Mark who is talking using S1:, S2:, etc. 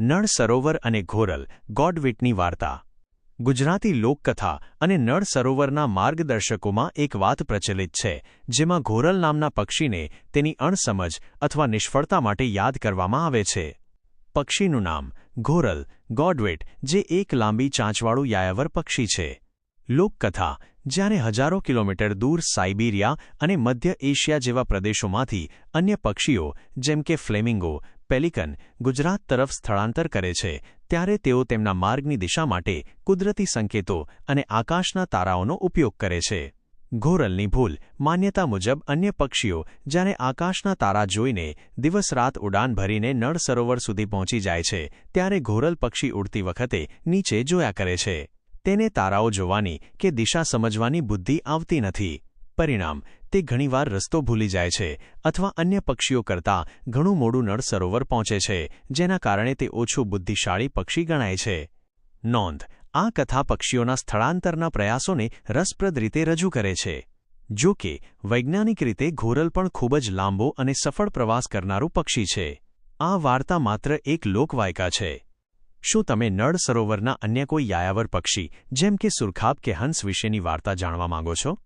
S1: નળ સરોવર અને ઘોરલ, ગોડવિટની વાર્તા. ગુજરાતી લોકકથા અને નળ સરોવરના માર્ગદર્શકોમાં એક વાત પ્રચલિત છે, જેમાં ઘોરલ નામના પક્ષીને તેની અણસમજ અથવા નિષ્ફળતા માટે યાદ કરવામાં આવે છે. પક્ષીનું નામ, ઘોરલ, ગોડવેટ, જે એક લાંબી ચાંચવાળું યાયાવર પક્ષી છે. લોકકથા, જ્યારે હજારો કિલોમીટર દૂર સાઇબિરિયા અને મધ્ય એશિયા જેવા પ્રદેશોમાંથી અન્ય પક્ષીઓ, જેમ કે ફ્લેમિંગો પેલિકન ગુજરાત તરફ સ્થળાંતર કરે છે, ત્યારે તેઓ તેમના માર્ગની દિશા માટે કુદરતી સંકેતો અને આકાશના તારાઓનો ઉપયોગ કરે છે. ઘોરલની ભૂલ માન્યતા મુજબ અન્ય પક્ષીઓ જ્યારે આકાશના તારા જોઈને દિવસરાત ઉડાન ભરીને નળ સરોવર સુધી પહોંચી જાય છે, ત્યારે ઘોરલ પક્ષી ઉડતી વખતે નીચે જોયા કરે છે. તેને તારાઓ જોવાની કે દિશા સમજવાની બુદ્ધિ આવતી નથી. પરિણામ, તે ઘણીવાર રસ્તો ભૂલી જાય છે અથવા અન્ય પક્ષીઓ કરતાં ઘણું મોડું નળ સરોવર પહોંચે છે, જેના કારણે તે ઓછું બુદ્ધિશાળી પક્ષી ગણાય છે. નોંધ, આ કથા પક્ષીઓના સ્થળાંતરના પ્રયાસોને રસપ્રદ રીતે રજૂ કરે છે. જો કે, વૈજ્ઞાનિક રીતે ઘોરલ પણ ખૂબ જ લાંબો અને સફળ પ્રવાસ કરનારું પક્ષી છે. આ વાર્તા માત્ર એક લોકવાયકા છે. શું તમે નળ સરોવરના અન્ય કોઈ યાયાવર પક્ષી, જેમ કે સુરખાબ કે હંસ વિશેની વાર્તા જાણવા માંગો છો?